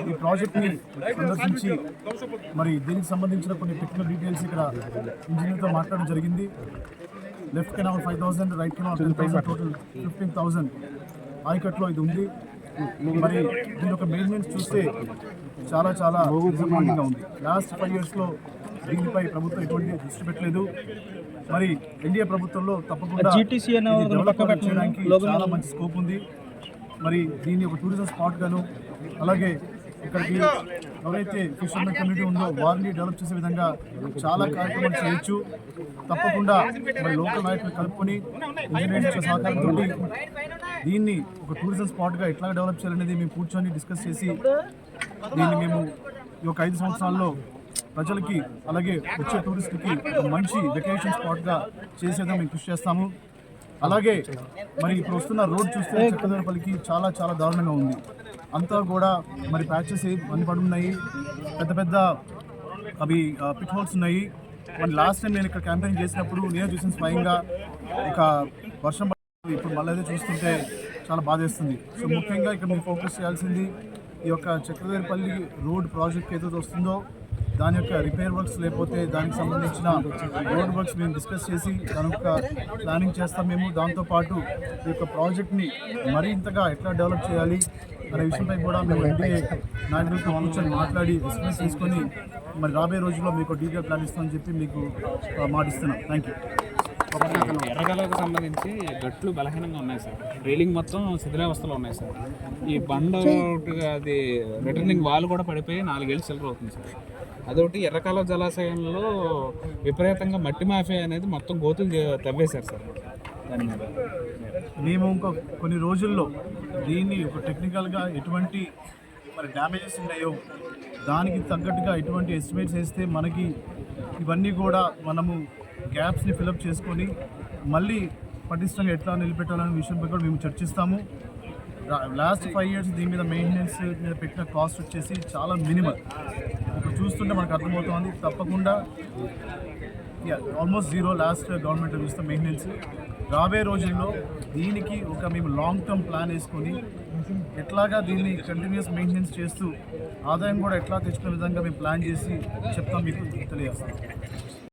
ఈ ప్రాజెక్ట్ని సందర్శించి మరి దీనికి సంబంధించిన కొన్ని టెక్నికల్ డీటెయిల్స్ ఇక్కడ ఇంజనీర్తో మాట్లాడడం జరిగింది. Left canal five thousand right canal ten thousand total fifteen thousand ఆయకట్లో ఇది ఉంది. మరి దీని యొక్క మెయింటెనెన్స్ చూస్తే చాలా చాలా డిసప్పాయింటింగ్గా ఉంది. లాస్ట్ ఫైవ్ ఇయర్స్లో దీనిపై ప్రభుత్వం ఎటువంటి దృష్టి పెట్టలేదు. మరి ఎన్డీఏ ప్రభుత్వంలో తప్పకుండా GTC అనే ఇది ఒక డెవలప్ పక్క పెట్టండి. చేయడానికి చాలా మంచి స్కోప్ ఉంది. మరి దీన్ని ఒక టూరిజం స్పాట్ గాను అలాగే ఇక్కడికి ఎవరైతే ఫిషర్మెన్ కమ్యూనిటీ ఉందో వారిని డెవలప్ చేసే విధంగా చాలా కార్యక్రమాలు చేయొచ్చు. తప్పకుండా మరి లోకల్ నాయకులు కలుపుకొని ఇంజనీరింగ్ యొక్క సహకారంతో దీన్ని ఒక టూరిజం స్పాట్గా ఎట్లా డెవలప్ చేయాలనేది మేము కూర్చొని డిస్కస్ చేసి దీన్ని మేము ఈ ఒక ఐదు సంవత్సరాల్లో ప్రజలకి అలాగే వచ్చే టూరిస్టులకి ఒక మంచి వెకేషన్ స్పాట్గా చేసేదా మేము కృషి చేస్తాము. అలాగే మరి ఇప్పుడు వస్తున్న రోడ్ చూస్తే చక్కదనపల్లికి చాలా చాలా దారుణంగా ఉంది. అంతా కూడా మరి ప్యాచెస్ అన్ని పడున్నాయి పెద్ద పెద్ద అవి పిట్ హోల్స్ ఉన్నాయి. మరి లాస్ట్ టైం నేను ఇక్కడ క్యాంపెయిన్ చేసినప్పుడు నేను చూసిన స్వయంగా ఒక వర్షం ఇప్పుడు మళ్ళీ చూస్తుంటే చాలా బాధేస్తుంది సో ముఖ్యంగా ఇక్కడ మేము ఫోకస్ చేయాల్సింది ఈ యొక్క చక్రధరపల్లి రోడ్ ప్రాజెక్ట్ ఏదైతే వస్తుందో దాని యొక్క రిపేర్ వర్క్స్ లేకపోతే దానికి సంబంధించిన రోడ్ వర్క్స్ మేము డిస్కస్ చేసి దాని యొక్క ప్లానింగ్ చేస్తాం మేము. దాంతోపాటు ఈ యొక్క ప్రాజెక్ట్ని మరింతగా ఎట్లా డెవలప్ చేయాలి అనే విషయంపై కూడా మేము ఎన్డీఏ నాయకులతో కూర్చొని మాట్లాడి ఎస్టిమేట్స్ తీసుకొని మరి రాబోయే రోజుల్లో మీకు డీటెయిల్ ప్లాన్ ఇస్తామని చెప్పి మీకు మాటిస్తున్నాం. థ్యాంక్ యూ ఎర్రగలకు సంబంధించి గట్లు బలహీనంగా ఉన్నాయి సార్. రైలింగ్ మొత్తం శిథిలావస్థలో ఉన్నాయి సార్. ఈ బండ అది రిటర్నింగ్ వాల్ కూడా పడిపోయి నాలుగేళ్ళు చిల్లర అవుతుంది సార్. అదొకటి ఎర్రకాల జలాశయంలో విపరీతంగా మట్టి మాఫియా అనేది మొత్తం గోతులు తవ్వేశారు సార్. మేము ఇంకో కొన్ని రోజుల్లో దీన్ని ఒక టెక్నికల్గా ఎటువంటి మరి డ్యామేజెస్ ఉన్నాయో దానికి తగ్గట్టుగా ఎటువంటి ఎస్టిమేట్స్ వేస్తే మనకి ఇవన్నీ కూడా మనము గ్యాప్స్ని ఫిలప్ చేసుకొని మళ్ళీ పటిష్టంగా ఎట్లా నిలబెట్టాలనే విషయంపై కూడా మేము చర్చిస్తాము. లాస్ట్ ఫైవ్ ఇయర్స్ దీని మీద మెయింటెనెన్స్ మీద పెట్టిన కాస్ట్ వచ్చేసి చాలా మినిమల్. ఇప్పుడు చూస్తుంటే మనకు అర్థమవుతోంది తప్పకుండా ఆల్మోస్ట్ జీరో లాస్ట్ గవర్నమెంట్ చూస్తే మెయింటెనెన్స్ రాబోయే రోజుల్లో దీనికి ఒక మేము లాంగ్ టర్మ్ ప్లాన్ వేసుకొని ఎట్లాగా దీన్ని కంటిన్యూస్ మెయింటెనెన్స్ చేస్తూ ఆదాయం కూడా ఎట్లా తెచ్చుకునే విధంగా మేము ప్లాన్ చేసి చెప్తాం మీకు తెలియజేస్తాం.